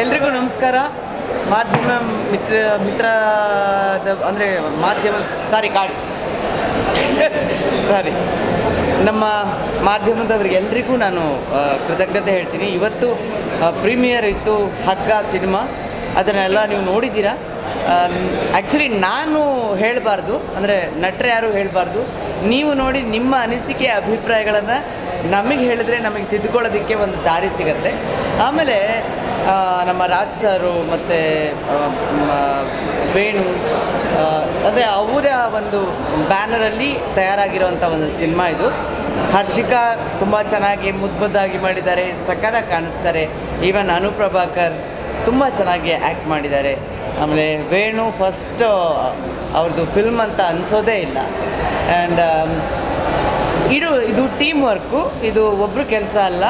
ಎಲ್ರಿಗೂ ನಮಸ್ಕಾರ. ಮಾಧ್ಯಮ ಮಿತ್ರ ಮಿತ್ರದ ಅಂದರೆ ಮಾಧ್ಯಮ ಸಾರಿ ಕಾರ್ಡ್ ಸಾರಿ ನಮ್ಮ ಮಾಧ್ಯಮದವರಿಗೆ ಎಲ್ರಿಗೂ ನಾನು ಕೃತಜ್ಞತೆ ಹೇಳ್ತೀನಿ. ಇವತ್ತು ಪ್ರೀಮಿಯರ್ ಇತ್ತು ಹಗ್ಗ ಸಿನಿಮಾ. ಅದನ್ನೆಲ್ಲ ನೀವು ನೋಡಿದ್ದೀರಾ. ಆ್ಯಕ್ಚುಲಿ ನಾನು ಹೇಳಬಾರ್ದು, ಅಂದರೆ ನಟರು ಯಾರು ಹೇಳಬಾರ್ದು. ನೀವು ನೋಡಿ ನಿಮ್ಮ ಅನಿಸಿಕೆ, ಅಭಿಪ್ರಾಯಗಳನ್ನು ನಮಗೆ ಹೇಳಿದ್ರೆ ನಮಗೆ ತಿದ್ದುಕೊಳ್ಳೋದಕ್ಕೆ ಒಂದು ದಾರಿ ಸಿಗತ್ತೆ. ಆಮೇಲೆ ನಮ್ಮ ರಾಜ್ ಸರು ಮತ್ತು ವೇಣು ಅಂದರೆ ಅವರ ಒಂದು ಬ್ಯಾನರಲ್ಲಿ ತಯಾರಾಗಿರುವಂಥ ಒಂದು ಸಿನಿಮಾ ಇದು. ಹರ್ಷಿಕಾ ತುಂಬ ಚೆನ್ನಾಗಿ ಮುದ್ದಾಗಿ ಮಾಡಿದ್ದಾರೆ, ಸಖತ್ತಾಗಿ ಕಾಣಿಸ್ತಾರೆ. ಈವನ್ ಅನುಪ್ರಭಾಕರ್ ತುಂಬ ಚೆನ್ನಾಗಿ ಆ್ಯಕ್ಟ್ ಮಾಡಿದ್ದಾರೆ. ಆಮೇಲೆ ವೇಣು ಫಸ್ಟ್ ಅವ್ರದ್ದು ಫಿಲ್ಮ್ ಅಂತ ಅನಿಸೋದೇ ಇಲ್ಲ. ಆ್ಯಂಡ್ ಇದು ಇದು ಟೀಮ್ ವರ್ಕು ಇದು ಒಬ್ಬರು ಕೆಲಸ ಅಲ್ಲ.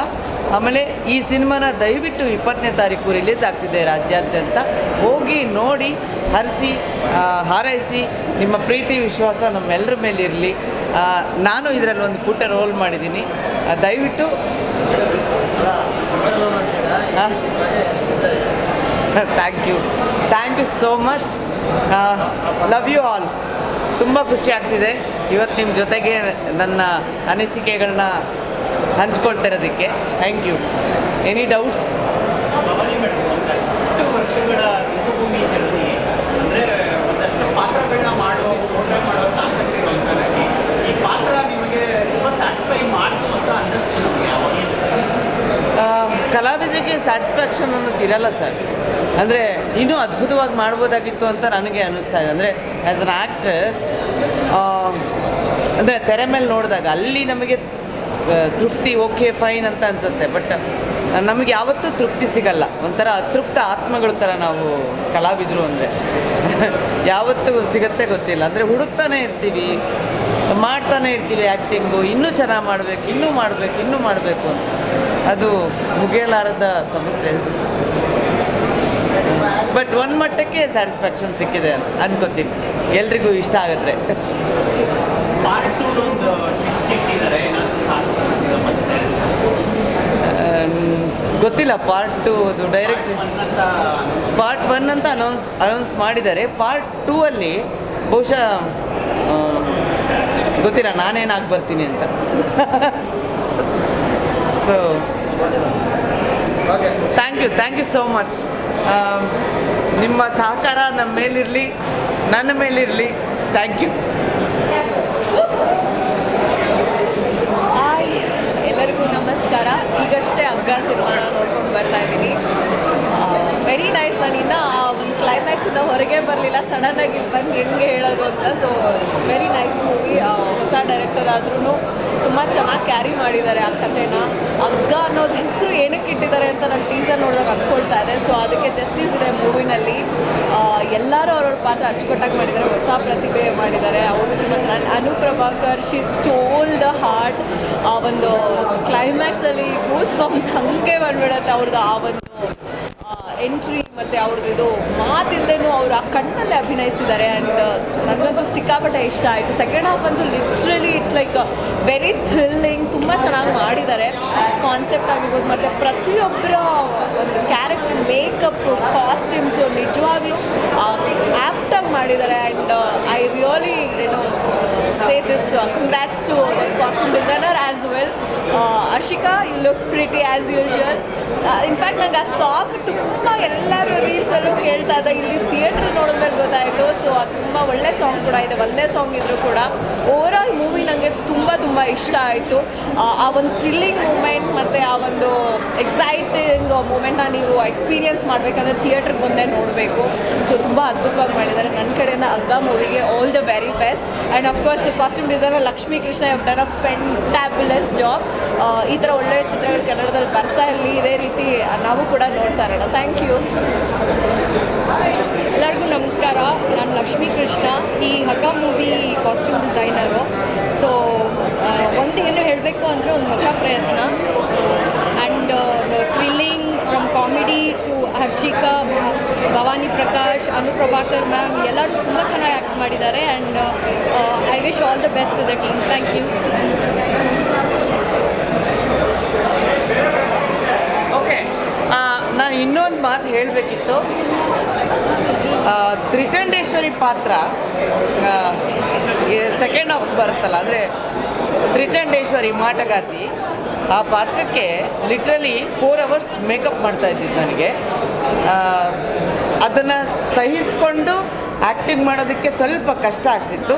ಆಮೇಲೆ ಈ ಸಿನಿಮಾನ ದಯವಿಟ್ಟು ಇಪ್ಪತ್ತನೇ ತಾರೀಕು ರಿಲೀಸ್ ಆಗ್ತಿದೆ ರಾಜ್ಯಾದ್ಯಂತ. ಹೋಗಿ ನೋಡಿ, ಹರಿಸಿ ಹಾರೈಸಿ, ನಿಮ್ಮ ಪ್ರೀತಿ, ವಿಶ್ವಾಸ ನಮ್ಮೆಲ್ಲರ ಮೇಲಿರಲಿ ನಾನು ಇದರಲ್ಲಿ ಒಂದು ಪುಟ್ಟ ರೋಲ್ ಮಾಡಿದ್ದೀನಿ. ದಯವಿಟ್ಟು thank you thank you so much love you all ತುಂಬ ಖುಷಿ ಆಗ್ತಿದೆ. ಇವತ್ತು ನಿಮ್ಮ ಜೊತೆಗೆ ನನ್ನ ಅನಿಸಿಕೆಗಳನ್ನ ಹಂಚ್ಕೊಳ್ತಿರೋದಕ್ಕೆ. ಥ್ಯಾಂಕ್ ಯು ಎನಿ ಡೌಟ್ಸ್ ವರ್ಷಗಳ ರಂಗಭೂಮಿ ಜರ್ನಿ ಅಂದರೆ ಒಂದಷ್ಟು ಪಾತ್ರಗಳನ್ನ ಮಾಡೋ ಪೋರ್ಟ್ರೇ ಮಾಡೋ ತಾಕತ್ತಿರುವಂಥ ನಟಿ ಈ ಪಾತ್ರ ನಿಮಗೆ ತುಂಬ ಸ್ಯಾಟಿಸ್ಫೈ ಮಾಡ್ತು ಅಂತ ಅನ್ನಿಸ್ತು ನಮಗೆ ಆಡಿಯನ್ಸ್ ಕಲಾವಿದರಿಗೆ ಸ್ಯಾಟಿಸ್ಫ್ಯಾಕ್ಷನ್ ಅನ್ನೋದು ಇರಲ್ಲ ಸರ್. ಅಂದರೆ ಇನ್ನೂ ಅದ್ಭುತವಾಗಿ ಮಾಡ್ಬೋದಾಗಿತ್ತು ಅಂತ ನನಗೆ ಅನ್ನಿಸ್ತಾ ಇದೆ. ಅಂದರೆ ಆ್ಯಸ್ ಅನ್ ಆ್ಯಕ್ಟ್ರೆಸ್ ಅಂದರೆ ತೆರೆ ಮೇಲೆ ನೋಡಿದಾಗ ಅಲ್ಲಿ ನಮಗೆ ತೃಪ್ತಿ ಓಕೆ ಫೈನ್ ಅಂತ ಅನ್ಸುತ್ತೆ. ಬಟ್ ನಮಗೆ ಯಾವತ್ತೂ ತೃಪ್ತಿ ಸಿಗಲ್ಲ. ಒಂಥರ ಅತೃಪ್ತ ಆತ್ಮಗಳ ಥರ ನಾವು ಕಲಾವಿದರು ಅಂದರೆ. ಯಾವತ್ತೂ ಸಿಗತ್ತೆ ಗೊತ್ತಿಲ್ಲ. ಅಂದರೆ ಹುಡುಕ್ತಾನೆ ಇರ್ತೀವಿ, ಮಾಡ್ತಾನೆ ಇರ್ತೀವಿ ಆ್ಯಕ್ಟಿಂಗು ಇನ್ನೂ ಚೆನ್ನಾಗಿ ಮಾಡಬೇಕು, ಇನ್ನೂ ಮಾಡಬೇಕು ಇನ್ನೂ ಮಾಡಬೇಕು ಅಂತ. ಅದು ಮುಗಿಯಲಾರದ ಸಮಸ್ಯೆ ಬಟ್ ಒಂದು ಮಟ್ಟಕ್ಕೆ ಸ್ಯಾಟಿಸ್ಫ್ಯಾಕ್ಷನ್ ಸಿಕ್ಕಿದೆ ಅಂತ ಅನ್ಕೋತೀನಿ. ಎಲ್ರಿಗೂ ಇಷ್ಟ ಆಗಿದ್ರೆ ಪಾರ್ಟ್ ಟೂ ಒಂದು ಟ್ವಿಸ್ಟ್ ಇಟ್ಟಿದ್ದಾರೆ ಏನಾದ್ರು ಕಾಣಿಸ್ತಿಲ್ಲ ಮತ್ತೆ ಆಮ್, ಗೊತ್ತಿಲ್ಲ ಪಾರ್ಟ್ ಟು ಅದು ಡೈರೆಕ್ಟ್ ಪಾರ್ಟ್ ಒನ್ ಅಂತ ಅನೌನ್ಸ್ ಅನೌನ್ಸ್ ಮಾಡಿದ್ದಾರೆ. ಪಾರ್ಟ್ ಟೂ ಅಲ್ಲಿ ಬಹುಶಃ ಗೊತ್ತಿಲ್ಲ ನಾನೇನಾಗಿ ಬರ್ತೀನಿ ಅಂತ so thank you thank you so much ನಿಮ್ಮ ಸಹಕಾರ ನಮ್ಮ ಮೇಲಿರಲಿ, ನನ್ನ ಮೇಲಿರಲಿ ಥ್ಯಾಂಕ್ ಯು ಎಲ್ಲರಿಗೂ ನಮಸ್ಕಾರ. ಈಗಷ್ಟೇ ಹಗ್ಗ ಸಿನಿಮಾನ ನೋಡ್ಕೊಂಡು ಬರ್ತಾ ಇದ್ದೀನಿ. ವೆರಿ ನೈಸ್ ನಾನು ಇನ್ನೂ ಕ್ಲೈಮ್ಯಾಕ್ಸಿಂದ ಹೊರಗೆ ಬರಲಿಲ್ಲ. ಸಡನ್ನಾಗಿ ಬಂದು ಹೆಂಗೆ ಹೇಳೋದು ಅಂತ ಸೊ ಡೈರೆಕ್ಟರ್ ಆದ್ರೂ ತುಂಬ ಚೆನ್ನಾಗಿ ಕ್ಯಾರಿ ಮಾಡಿದ್ದಾರೆ ಆ ಕಥೆನ. ಹಗ್ಗ ಅನ್ನೋದು ಹೆಸರು ಏನಕ್ಕೆ ಇಟ್ಟಿದ್ದಾರೆ ಅಂತ ನಾನು ಟೀಸರ್ ನೋಡಿದಾಗ ಅಂದ್ಕೊಳ್ತಾ ಇದೆ. ಸೊ ಅದಕ್ಕೆ ಜಸ್ಟಿಸ್ ಇದೆ ಮೂವಿನಲ್ಲಿ ಎಲ್ಲರೂ ಅವ್ರವ್ರ ಪಾತ್ರ ಅಚ್ಚುಕಟ್ಟಾಗಿ ಮಾಡಿದ್ದಾರೆ, ಹೊಸ ಪ್ರತಿಭೆ ಮಾಡಿದ್ದಾರೆ. ಅವರು ತುಂಬ ಚೆನ್ನಾಗಿ Anu Prabhakar she stole the heart ಆ ಒಂದು ಕ್ಲೈಮ್ಯಾಕ್ಸಲ್ಲಿ ಗೂಸ್ ಬಾಂಬ್ಸ್ ಹಂಗೆ ಬಂದ್ಬಿಡುತ್ತೆ ಅವ್ರದ್ದು ಆ ಒಂದು ಎಂಟ್ರಿ ಮತ್ತು ಅವ್ರದ್ದು ಇದು ಅವ್ರು ಆ ಕಣ್ಣಲ್ಲೇ ಅಭಿನಯಿಸಿದ್ದಾರೆ ಆ್ಯಂಡ್ ನನಗಂತೂ ಸಿಕ್ಕಾಪಟ್ಟೆ ಇಷ್ಟ ಆಯಿತು. ಸೆಕೆಂಡ್ ಹಾಫ್ ಅಂತೂ literally it's like very thrilling ತುಂಬ ಚೆನ್ನಾಗಿ ಮಾಡಿದ್ದಾರೆ. ಕಾನ್ಸೆಪ್ಟ್ ಆಗಿರ್ಬೋದು, ಮತ್ತು ಪ್ರತಿಯೊಬ್ಬರ ಒಂದು ಕ್ಯಾರೆಕ್ಟರ್ ಮೇಕಪ್ಪು ಕಾಸ್ಟ್ಯೂಮ್ಸು ನಿಜವಾಗ್ಲೂ ಆ್ಯಪ್ಟಾಗಿ ಮಾಡಿದ್ದಾರೆ ಆ್ಯಂಡ್ ಐ ರಿಯಲಿ ಏನು say this congrats to costume designer as well Arshika you look pretty as usual in fact ನಂಗೆ ಆ ಸಾಂಗ್ ತುಂಬ ಎಲ್ಲರೂ ರೀಲ್ಸಲ್ಲೂ ಕೇಳ್ತಾ ಇದ್ದ. ಇಲ್ಲಿ ಥಿಯೇಟ್ರ್ ನೋಡಿದ್ಮೇಲೆ ಗೊತ್ತಾಯಿತು. ಸೊ ಅದು ತುಂಬ ಒಳ್ಳೆ ಸಾಂಗ್ ಕೂಡ ಇದೆ. ಒಂದೇ ಸಾಂಗ್ ಇದ್ದರೂ ಕೂಡ. ಓವರಾಲ್ ಮೂವಿ ನನಗೆ ತುಂಬ ತುಂಬ ಇಷ್ಟ ಆಯಿತು. ಆ ಒಂದು ಥ್ರಿಲ್ಲಿಂಗ್ ಮೂಮೆಂಟ್ ಮತ್ತು ಆ ಒಂದು ಎಕ್ಸೈಟಿಂಗ್ ಮೂಮೆಂಟ್ನ ನೀವು ಎಕ್ಸ್ಪೀರಿಯನ್ಸ್ ಮಾಡಬೇಕಂದ್ರೆ ಥಿಯೇಟ್ರಿಗೆ ಬಂದೇ ನೋಡಬೇಕು. ಸೊ ತುಂಬ ಅದ್ಭುತವಾಗಿ ಮಾಡಿದ್ದಾರೆ ನನ್ನ ಕಡೆಯಿಂದ ಅಗ್ಗ ಮೂವಿಗೆ all the very best and of course costume designer Lakshmi Krishna have done a fantabulous job ಈ ಥರ ಒಳ್ಳೆಯ ಚಿತ್ರಗಳು ಕನ್ನಡದಲ್ಲಿ ಬರ್ತಾ ಇರಲಿ, ಇದೇ ರೀತಿ ನಾವು ಕೂಡ ನೋಡ್ತಾ ಇರೋಣ. ಥ್ಯಾಂಕ್ ಯು ಎಲ್ಲರಿಗೂ ನಮಸ್ಕಾರ. ನಾನು ಲಕ್ಷ್ಮೀ ಕೃಷ್ಣ, ಈ ಹಗ್ಗ ಮೂವಿ ಕಾಸ್ಟ್ಯೂಮ್ ಡಿಸೈನರು ಸೊ ಒಂದು ಏನು ಹೇಳಬೇಕು ಅಂದರೆ ಒಂದು ಹೊಸ ಪ್ರಯತ್ನ. And the thrilling from comedy to Harshika Bhavani Prakash Anu Prabhakar ma'am, ಎಲ್ಲರೂ ತುಂಬ ಚೆನ್ನಾಗಿ ಆ್ಯಕ್ಟ್ ಮಾಡಿದ್ದಾರೆ and I wish all the best the team thank you okay ನಾನು ಇನ್ನೊಂದು ಮಾತು ಹೇಳಬೇಕಿತ್ತು. ತ್ರಿಚಂಡೇಶ್ವರಿ ಪಾತ್ರ ಸೆಕೆಂಡ್ ಹಾಫ್ ಬರುತ್ತಲ್ಲ, ಅಂದರೆ ತ್ರಿಚಂಡೇಶ್ವರಿ ಮಾಟಗಾತಿ ಆ ಪಾತ್ರಕ್ಕೆ ಲಿಟ್ರಲಿ ಫೋರ್ ಅವರ್ಸ್ ಮೇಕಪ್ ಮಾಡ್ತಾ ಇದ್ದಿದ್ದು ನನಗೆ. ಅದನ್ನು ಸಹಿಸಿಕೊಂಡು ಆ್ಯಕ್ಟಿಂಗ್ ಮಾಡೋದಕ್ಕೆ ಸ್ವಲ್ಪ ಕಷ್ಟ ಆಗ್ತಿತ್ತು.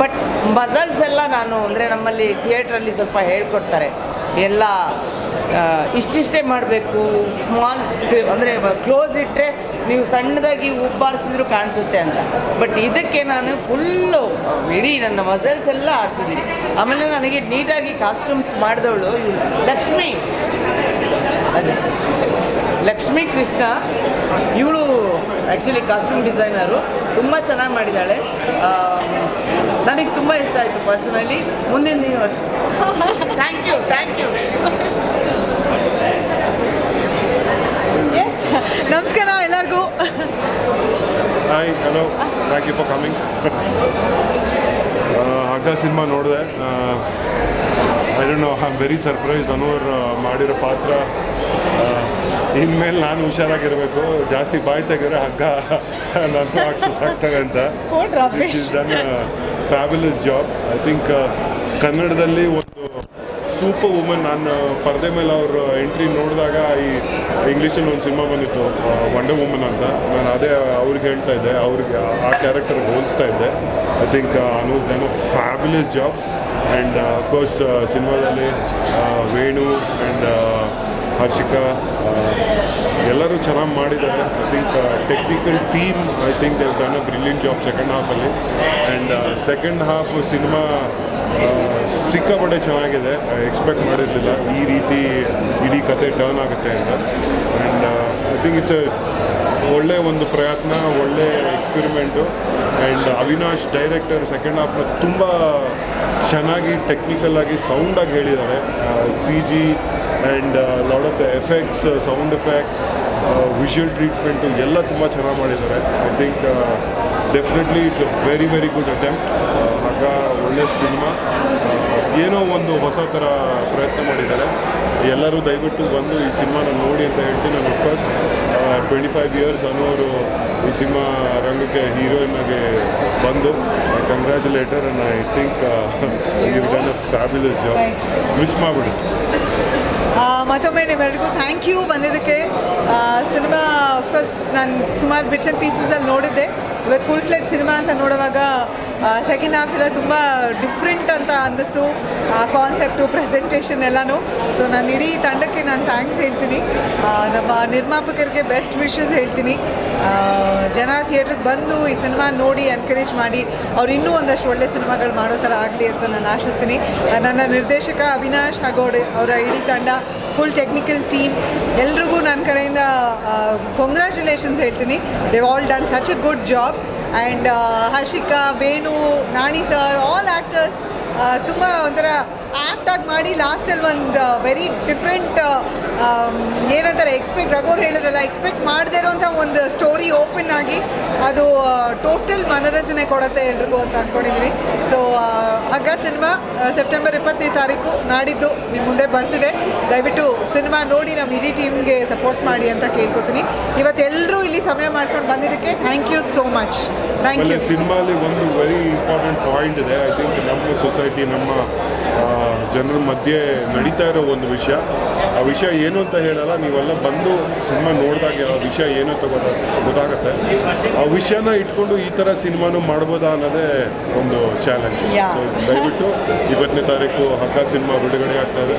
ಬಟ್ ಮಜಲ್ಸ್ ಎಲ್ಲ ನಾನು ಅಂದರೆ ನಮ್ಮಲ್ಲಿ ಥಿಯೇಟ್ರಲ್ಲಿ ಸ್ವಲ್ಪ ಹೇಳ್ಕೊಡ್ತಾರೆ. ಎಲ್ಲ ಇಷ್ಟಿಷ್ಟೇ ಮಾಡಬೇಕು. ಸ್ಮಾಲ್ ಸ್ಕ್ರಿ ಅಂದರೆ ಕ್ಲೋಸ್ ಇಟ್ಟರೆ ನೀವು ಸಣ್ಣದಾಗಿ ಉಬ್ಬಾರಿಸಿದ್ರು ಕಾಣಿಸುತ್ತೆ ಅಂತ. ಬಟ್ ಇದಕ್ಕೆ ನಾನು ಫುಲ್ಲು ಇಡೀ ನನ್ನ ಮಸಲ್ಸ್ ಎಲ್ಲ ಆಡ್ತಿದ್ದೀನಿ ಆಮೇಲೆ ನನಗೆ ನೀಟಾಗಿ ಕಾಸ್ಟ್ಯೂಮ್ಸ್ ಮಾಡಿದವಳು ಲಕ್ಷ್ಮಿ. ಲಕ್ಷ್ಮೀ ಕೃಷ್ಣ ಇವಳು ಆ್ಯಕ್ಚುಲಿ ಕಾಸ್ಟ್ಯೂಮ್ ಡಿಸೈನರು ತುಂಬ ಚೆನ್ನಾಗಿ ಮಾಡಿದ್ದಾಳೆ. ನನಗೆ ತುಂಬ ಇಷ್ಟ ಆಯಿತು ಪರ್ಸನಲಿ. ಮುಂದಿನ ವರ್ಷ thank you thank you yes ನಮಸ್ಕಾರ ಎಲ್ಲರಿಗೂ. Hi hello thank you for coming Hagga cinema ನೋಡಿದೆ. I don't know I am very surprise Anur ಮಾಡಿರೋ ಪಾತ್ರ ಇನ್ಮೇಲೆ ನಾನು ಹುಷಾರಾಗಿರಬೇಕು. ಜಾಸ್ತಿ ಬಾಯಿ ತೆಗೆದ್ರೆ ಹಗ್ಗ ನಾನು ಹಾಕ್ಸೋದಾಗ್ತದೆ ಅಂತ. ನನ್ನ ಡನ್ ಜಾಬ್ ಐ ಥಿಂಕ್ ಕನ್ನಡದಲ್ಲಿ ಒಂದು ಸೂಪರ್ ವುಮನ್ ನಾನು ಪರದೆ ಮೇಲೆ ಅವ್ರ ಎಂಟ್ರಿ ನೋಡಿದಾಗ ಈ ಇಂಗ್ಲೀಷಲ್ಲಿ ಒಂದು ಸಿನಿಮಾ ಬಂದಿತ್ತು ವಂಡರ್ ವುಮನ್ ಅಂತ. ನಾನು ಅದೇ ಅವ್ರಿಗೆ ಹೇಳ್ತಾ ಇದ್ದೆ. ಅವ್ರಿಗೆ ಆ ಕ್ಯಾರೆಕ್ಟರ್ ಹೋಲಿಸ್ತಾ ಇದ್ದೆ. ಐ ಥಿಂಕ್ ಅನೂಸ್ ನಾನು ಫ್ಯಾಬುಲಸ್ ಜಾಬ್ ಆ್ಯಂಡ್ ಅಫ್ಕೋರ್ಸ್ ಸಿನಿಮಾದಲ್ಲಿ ವೇಣು ಆ್ಯಂಡ್ ಹರ್ಷಿಕಾ ಎಲ್ಲರೂ ಚೆನ್ನಾಗಿ ಮಾಡಿದ್ದಾರೆ. I think technical team I think Dev done a brilliant job second ಹಾಫಲ್ಲಿ and second half cinema ಸಿಕ್ಕಾಪಟ್ಟೆ ಚೆನ್ನಾಗಿದೆ. ಎಕ್ಸ್ಪೆಕ್ಟ್ ಮಾಡಿರಲಿಲ್ಲ. ಈ ರೀತಿ ಇಡೀ ಕತೆ ಟರ್ನ್ ಆಗುತ್ತೆ ಅಂತ. ಆ್ಯಂಡ್ ಐ ಥಿಂಕ್ ಇಟ್ಸ್ ಒಳ್ಳೆ ಒಂದು ಪ್ರಯತ್ನ, ಒಳ್ಳೆ experiment and Avinash director second ಹಾಫ್ನ ತುಂಬ ಚೆನ್ನಾಗಿ ಟೆಕ್ನಿಕಲ್ ಆಗಿ ಸೌಂಡಾಗಿ ಹೇಳಿದ್ದಾರೆ. C G and lot of the effects sound effects visual treatment ಎಲ್ಲ ತುಂಬ ಚೆನ್ನಾಗಿ ಮಾಡಿದ್ದಾರೆ. I think definitely it's a very very good attempt ಆಗ ಒಳ್ಳೆ ಸಿನಿಮಾ ಏನೋ ಒಂದು ಹೊಸ ಥರ ಪ್ರಯತ್ನ ಮಾಡಿದ್ದಾರೆ. ಎಲ್ಲರೂ ದಯವಿಟ್ಟು ಬಂದು ಈ ಸಿನಿಮಾನ ನೋಡಿ ಅಂತ ಹೇಳ್ತೀನಿ. ನಾನು ಅಫ್ಕೋರ್ಸ್ ಟ್ವೆಂಟಿ ಫೈವ್ ಇಯರ್ಸ್ ಅನ್ನೋರು ಈ ಸಿನಿಮಾ ರಂಗಕ್ಕೆ ಹೀರೋಯಿನ್ ಆಗಿ ಬಂದು congratulator and I think you done a fabulous job miss ಮಾಡಿಬಿಡಿ ಮತ್ತೊಮ್ಮೆ ನಿಮ್ಮೆಲ್ರಿಗೂ ಥ್ಯಾಂಕ್ ಯು ಬಂದಿದ್ದಕ್ಕೆ. ಸಿನಿಮಾ ಅಫ್ಕೋರ್ಸ್ ನಾನು ಸುಮಾರು ಬಿಟ್ಸ್ ಆ್ಯಂಡ್ ಪೀಸಸಲ್ಲಿ ನೋಡಿದ್ದೆ. ಇವತ್ತು ಫುಲ್ ಫ್ಲೆಡ್ ಸಿನಿಮಾ ಅಂತ ನೋಡುವಾಗ ಸೆಕೆಂಡ್ ಹಾಫ್ ಎಲ್ಲ ತುಂಬ ಡಿಫ್ರೆಂಟ್ ಅಂತ ಅನ್ನಿಸ್ತು. ಆ ಕಾನ್ಸೆಪ್ಟು ಪ್ರೆಸೆಂಟೇಷನ್ ಎಲ್ಲನೂ. ಸೊ ನಾನು ಇಡೀ ತಂಡಕ್ಕೆ ನಾನು ಥ್ಯಾಂಕ್ಸ್ ಹೇಳ್ತೀನಿ. ನಮ್ಮ ನಿರ್ಮಾಪಕರಿಗೆ ಬೆಸ್ಟ್ ವಿಶಸ್ ಹೇಳ್ತೀನಿ. ಜನ ಥಿಯೇಟ್ರಿಗೆ ಬಂದು ಈ ಸಿನಿಮಾ ನೋಡಿ ಎನ್ಕರೇಜ್ ಮಾಡಿ. ಅವ್ರು ಇನ್ನೂ ಒಂದಷ್ಟು ಒಳ್ಳೆ ಸಿನಿಮಾಗಳು ಮಾಡೋ ಥರ ಆಗಲಿ ಅಂತ ನಾನು ಆಶಿಸ್ತೀನಿ. ನನ್ನ ನಿರ್ದೇಶಕ ಅವಿನಾಶ್ ಹಾಗೋಡೆ ಅವರ ಇಡೀ ತಂಡ ಫುಲ್ ಟೆಕ್ನಿಕಲ್ ಟೀಮ್ ಎಲ್ರಿಗೂ ನನ್ನ ಕಡೆಯಿಂದ ಕಂಗ್ರ್ಯಾಚುಲೇಷನ್ಸ್ ಹೇಳ್ತೀನಿ. Dev all done such a good job and Harshika Venu Naani sir all actors ತುಂಬ ಒಂಥರ ಆ್ಯಕ್ಟಾಗಿ ಮಾಡಿ ಲಾಸ್ಟಲ್ಲಿ ಒಂದು ವೆರಿ ಡಿಫ್ರೆಂಟ್ ಏನಂತಾರೆ ಎಕ್ಸ್ಪೆಕ್ಟ್ ರಘೋರ್ ಹೇಳಿದ್ರಲ್ಲ ಎಕ್ಸ್ಪೆಕ್ಟ್ ಮಾಡದೇ ಇರೋಂಥ ಒಂದು ಸ್ಟೋರಿ ಓಪನ್ ಆಗಿ ಅದು ಟೋಟಲ್ ಮನೋರಂಜನೆ ಕೊಡುತ್ತೆ ಎಲ್ರಿಗೂ ಅಂತ ಅಂದ್ಕೊಂಡಿದ್ವಿ ಸೊ ಹಗ್ಗ ಸಿನಿಮಾ ಸೆಪ್ಟೆಂಬರ್ ಇಪ್ಪತ್ತನೇ ತಾರೀಕು ನಾಡಿದ್ದು ನಿಮ್ಮ ಮುಂದೆ ಬರ್ತಿದೆ. ದಯವಿಟ್ಟು ಸಿನಿಮಾ ನೋಡಿ ನಮ್ಮ ಇಡೀ ಟೀಮ್ಗೆ ಸಪೋರ್ಟ್ ಮಾಡಿ ಅಂತ ಕೇಳ್ಕೊತೀನಿ. ಇವತ್ತೆಲ್ಲರೂ ಇಲ್ಲಿ ಸಮಯ ಮಾಡ್ಕೊಂಡು ಬಂದಿದ್ದಕ್ಕೆ thank you so much thank you ಸಿನಿಮಾಲಿ ಒಂದು ವೆರಿ ಇಂಪಾರ್ಟೆಂಟ್ ಪಾಯಿಂಟ್ ಇದೆ. ಐ ಥಿಂಕ್ ನಮ್ಮ ಸೊಸೈಟಿ ನಮ್ಮ ಜನರ ಮಧ್ಯೆ ನಡೀತಾ ಇರೋ ಒಂದು ವಿಷಯ. ಆ ವಿಷಯ ಏನು ಅಂತ ಹೇಳಲ್ಲ ನೀವೆಲ್ಲ ಬಂದು ಸಿನಿಮಾ ನೋಡಿದಾಗ ಆ ವಿಷಯ ಏನು ಅಂತ ಗೊತ್ತಾಗುತ್ತೆ ಗೊತ್ತಾಗತ್ತೆ. ಆ ವಿಷಯನ ಇಟ್ಕೊಂಡು ಈ ಥರ ಸಿನಿಮಾನು ಮಾಡ್ಬೋದಾ ಅನ್ನೋದೇ ಒಂದು ಚಾಲೆಂಜ್. ಸೊ ದಯವಿಟ್ಟು ಇವತ್ತನೇ ತಾರೀಕು ಹಗ್ಗ ಸಿನಿಮಾ ಬಿಡುಗಡೆ ಆಗ್ತಾ ಇದೆ.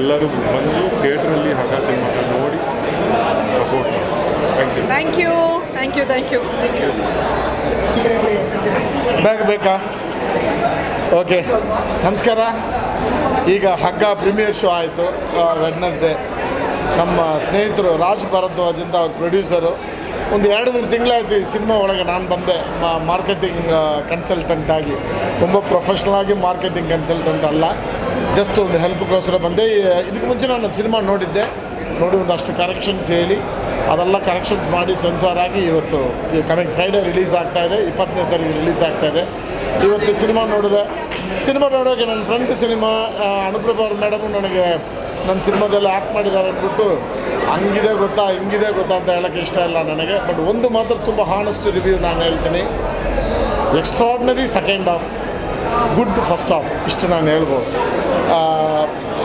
ಎಲ್ಲರೂ ಬಂದು ಥಿಯೇಟ್ರಲ್ಲಿ ಹಗ್ಗ ಸಿನಿಮಾನ ನೋಡಿ ಸಪೋರ್ಟ್ ಮಾಡಿ. Thank you thank you thank you thank you bag ಬೇಕಾ? ಓಕೆ ನಮಸ್ಕಾರ. ಈಗ ಹಗ್ಗ ಪ್ರೀಮಿಯರ್ ಶೋ ಆಯಿತು ವೆಡ್ನೆಸ್ಡೇ ನಮ್ಮ ಸ್ನೇಹಿತರು ರಾಜ್ ಭರದ್ವಾಜ್ ಅಂತ ಅವ್ರ ಪ್ರೊಡ್ಯೂಸರು ಒಂದು ಎರಡು ಮೂರು ತಿಂಗಳಾಯ್ತು ಈ ಸಿನಿಮಾ ಒಳಗೆ ನಾನು ಬಂದೆ. ಮಾರ್ಕೆಟಿಂಗ್ ಕನ್ಸಲ್ಟೆಂಟ್ ಆಗಿ. ತುಂಬ ಪ್ರೊಫೆಷ್ನಲ್ ಆಗಿ ಮಾರ್ಕೆಟಿಂಗ್ ಕನ್ಸಲ್ಟೆಂಟ್ ಅಲ್ಲ. ಜಸ್ಟ್ ಒಂದು ಹೆಲ್ಪ್ಗೋಸ್ಕರ ಬಂದೆ. ಇದಕ್ಕೆ ಮುಂಚೆ ನಾನು ಸಿನಿಮಾ ನೋಡಿದ್ದೆ. ನೋಡಿ ಒಂದಷ್ಟು ಕರೆಕ್ಷನ್ಸ್ ಹೇಳಿ. ಅದೆಲ್ಲ ಕರೆಕ್ಷನ್ಸ್ ಮಾಡಿ ಸೆನ್ಸಾರ್ ಆಗಿ ಇವತ್ತು ಕಮಿಂಗ್ ಫ್ರೈಡೇ ರಿಲೀಸ್ ಆಗ್ತಾ ಇದೆ. ಇಪ್ಪತ್ತನೇ ತಾರೀಕು ರಿಲೀಸ್ ಆಗ್ತಾ ಇದೆ. ಇವತ್ತು ಸಿನಿಮಾ ನೋಡಿದೆ. ಸಿನಿಮಾ ನೋಡೋಕೆ ನನ್ನ ಫ್ರೆಂಡ್ ಸಿನಿಮಾ ಅನುಪ್ರಭಾ ಅವ್ರ ಮೇಡಮು ನನಗೆ ನನ್ನ ಸಿನಿಮಾದಲ್ಲಿ ಆ್ಯಕ್ಟ್ ಮಾಡಿದ್ದಾರೆ ಅಂದ್ಬಿಟ್ಟು ಹಂಗಿದೆ ಗೊತ್ತಾ ಹಿಂಗಿದೆ ಗೊತ್ತಾ ಅಂತ ಹೇಳೋಕ್ಕೆ ಇಷ್ಟ ಇಲ್ಲ ನನಗೆ. ಬಟ್ ಒಂದು ಮಾತ್ರ ತುಂಬ ಹಾನೆಸ್ಟ್ ರಿವ್ಯೂ ನಾನು ಹೇಳ್ತೀನಿ. Extraordinary second half good first half ಇಷ್ಟು ನಾನು ಹೇಳ್ಬೋದು. ಆ,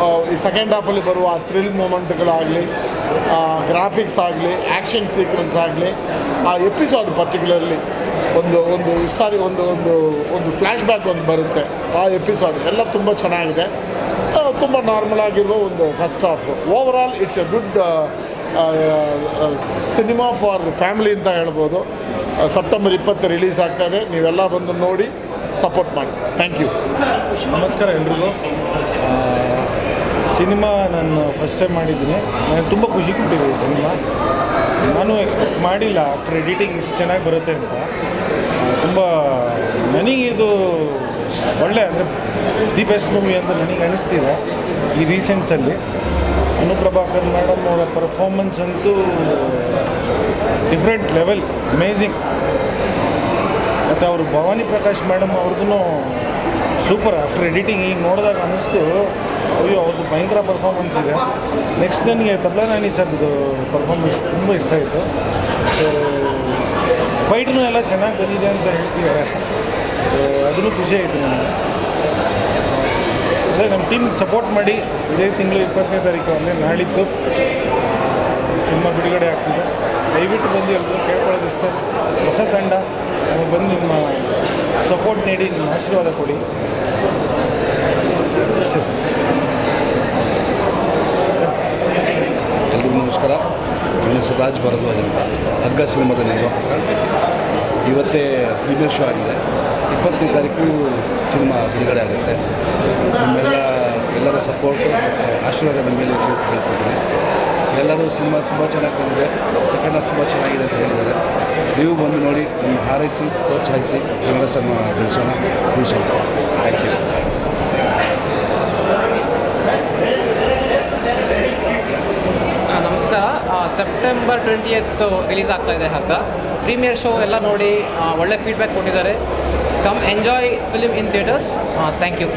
ಆ, ಈ ಸೆಕೆಂಡ್ ಹಾಫಲ್ಲಿ ಬರುವ ಥ್ರಿಲ್ ಮೂಮೆಂಟ್ಗಳಾಗಲಿ ಗ್ರಾಫಿಕ್ಸ್ ಆಗಲಿ ಆ್ಯಕ್ಷನ್ ಸೀಕ್ವೆನ್ಸ್ ಆಗಲಿ ಆ ಎಪಿಸೋಡ್ ಪರ್ಟಿಕ್ಯುಲರ್ಲಿ ಒಂದು ಒಂದು ಇಸ್ಟಾರಿ ಒಂದು ಒಂದು ಒಂದು ಫ್ಲ್ಯಾಶ್ ಬ್ಯಾಕ್ ಒಂದು ಬರುತ್ತೆ. ಆ ಎಪಿಸೋಡ್ ಎಲ್ಲ ತುಂಬ ಚೆನ್ನಾಗಿದೆ. ತುಂಬ ನಾರ್ಮಲ್ ಆಗಿರೋ ಒಂದು first half over it's a good cinema for family ಅಂತ ಹೇಳ್ಬೋದು. ಸೆಪ್ಟೆಂಬರ್ ಇಪ್ಪತ್ತು ರಿಲೀಸ್ ಆಗ್ತಾಯಿದೆ ನೀವೆಲ್ಲ ಬಂದು ನೋಡಿ ಸಪೋರ್ಟ್ ಮಾಡಿ. ಥ್ಯಾಂಕ್ ಯು ನಮಸ್ಕಾರ ಎಲ್ರಿಗೂ. ಸಿನಿಮಾ ನಾನು ಫಸ್ಟ್ ಟೈಮ್ ಮಾಡಿದ್ದೀನಿ. ನನಗೆ ತುಂಬ ಖುಷಿ ಕೊಟ್ಟಿದೆ ಸಿನಿಮಾ ನಾನು ಎಕ್ಸ್ಪೆಕ್ಟ್ ಮಾಡಿಲ್ಲ. ಆಫ್ಟರ್ ಎಡಿಟಿಂಗ್ ಇಷ್ಟು ಚೆನ್ನಾಗಿ ಬರುತ್ತೆ ಅಂತ. ತುಂಬ ಇದು ಒಳ್ಳೆ ಅಂದರೆ ದಿ ಬೆಸ್ಟ್ ಮೂವಿ ಅಂತ ನನಗೆ ಅನಿಸ್ತಿದೆ ಈ ರೀಸೆಂಟ್ಸಲ್ಲಿ ಅನುಪ್ರಭಾಕರ್ ಮೇಡಮ್ ಅವರ ಪರ್ಫಾರ್ಮೆನ್ಸ್ ಅಂತೂ ಡಿಫ್ರೆಂಟ್ ಲೆವೆಲ್ ಅಮೇಝಿಂಗ್ ಮತ್ತು ಅವರು ಭವಾನಿ ಪ್ರಕಾಶ್ ಮೇಡಮ್ ಅವ್ರದ್ದು ಸೂಪರ್ ಆಫ್ಟರ್ ಎಡಿಟಿಂಗ್ ಈಗ ನೋಡಿದಾಗ ಅನ್ನಿಸ್ತು ಅಯ್ಯೋ ಅವ್ರದ್ದು ಭಯಂಕರ ಪರ್ಫಾರ್ಮೆನ್ಸ್ ಇದೆ. ನೆಕ್ಸ್ಟ್ ನನಗೆ ತಬ್ಲಾ ನಾನಿ ಸರ್ದು ಪರ್ಫಾರ್ಮೆನ್ಸ್ ತುಂಬ ಇಷ್ಟ ಆಯಿತು. ಸೊ ಫೈಟ್ನು ಎಲ್ಲ ಚೆನ್ನಾಗಿ ಬಂದಿದೆ ಅಂತ ಹೇಳ್ತಿದ್ದಾರೆ. ಸೊ ಅದನ್ನು ಖುಷಿ ಆಯಿತು ನನಗೆ. ಅದೇ ನಮ್ಮ ಟೀಮ್ಗೆ ಸಪೋರ್ಟ್ ಮಾಡಿ ಇದೇ ತಿಂಗಳು ಇಪ್ಪತ್ತನೇ ತಾರೀಕು ಅಂದರೆ ನಾಳಿದ್ದು ಸಿನಿಮಾ ಬಿಡುಗಡೆ ಆಗ್ತಿದೆ. ದಯವಿಟ್ಟು ಬಂದು ಎಲ್ಲರೂ ಕೇಳ್ಕೊಳ್ಳೋದು ಇಷ್ಟ ಹೊಸ ತಂಡ ಬಂದು ನಿಮ್ಮ ಸಪೋರ್ಟ್ ನೀಡಿ, ನಿಮ್ಮ ಆಶೀರ್ವಾದ ಕೊಡಿ. ಅಷ್ಟೇ ಸರ್. ಎಲ್ರಿಗೂ ನಮಸ್ಕಾರ. ನನ್ನ ಹೆಸರು ರಾಜ್ ಭರದ್ವಾಜ್ ಅಂತ. ಹಗ್ಗ ಸಿನಿಮಾದ ನಿರ್ಮಾಪಕ. ಇವತ್ತೇ ಪ್ರೀಮಿಯರ್ ಶೋ ಆಗಿದೆ. ಇಪ್ಪತ್ತನೇ ತಾರೀಕು ಸಿನಿಮಾ ಬಿಡುಗಡೆ ಆಗುತ್ತೆ. ನಮ್ಮೆಲ್ಲ ಎಲ್ಲರ ಸಪೋರ್ಟು ಮತ್ತು ಆಶೀರ್ವಾದ ನಮ್ಮ ಮೇಲೆ ಅಂತ ಎಲ್ಲರೂ ಸಿನಿಮಾ ತುಂಬ ಚೆನ್ನಾಗಿ ಬಂದಿದೆ. ಸೆಕೆಂಡ್ ಹಾಫ್ ತುಂಬ ಚೆನ್ನಾಗಿದೆ ಅಂತ ಹೇಳಿದ್ದಾರೆ. ನೀವು ಬಂದು ನೋಡಿ ನಮ್ಮ ಹಾರೈಸಿ, ಪ್ರೋತ್ಸಾಹಿಸಿ ಕನ್ನಡ ಸಿನಿಮಾ ಬೆಳೆಸೋಣ ಉಳಿಸೋಣ ಥ್ಯಾಂಕ್ ಯು ನಮಸ್ಕಾರ. ಸೆಪ್ಟೆಂಬರ್ ಟ್ವೆಂಟಿ ಎತ್ ರಿಲೀಸ್ ಆಗ್ತಾ ಇದೆ ಪ್ರೀಮಿಯರ್ ಶೋ ಎಲ್ಲ ನೋಡಿ ಒಳ್ಳೆ ಫೀಡ್ಬ್ಯಾಕ್ ಕೊಟ್ಟಿದ್ದಾರೆ. Come enjoy film in theatres thank you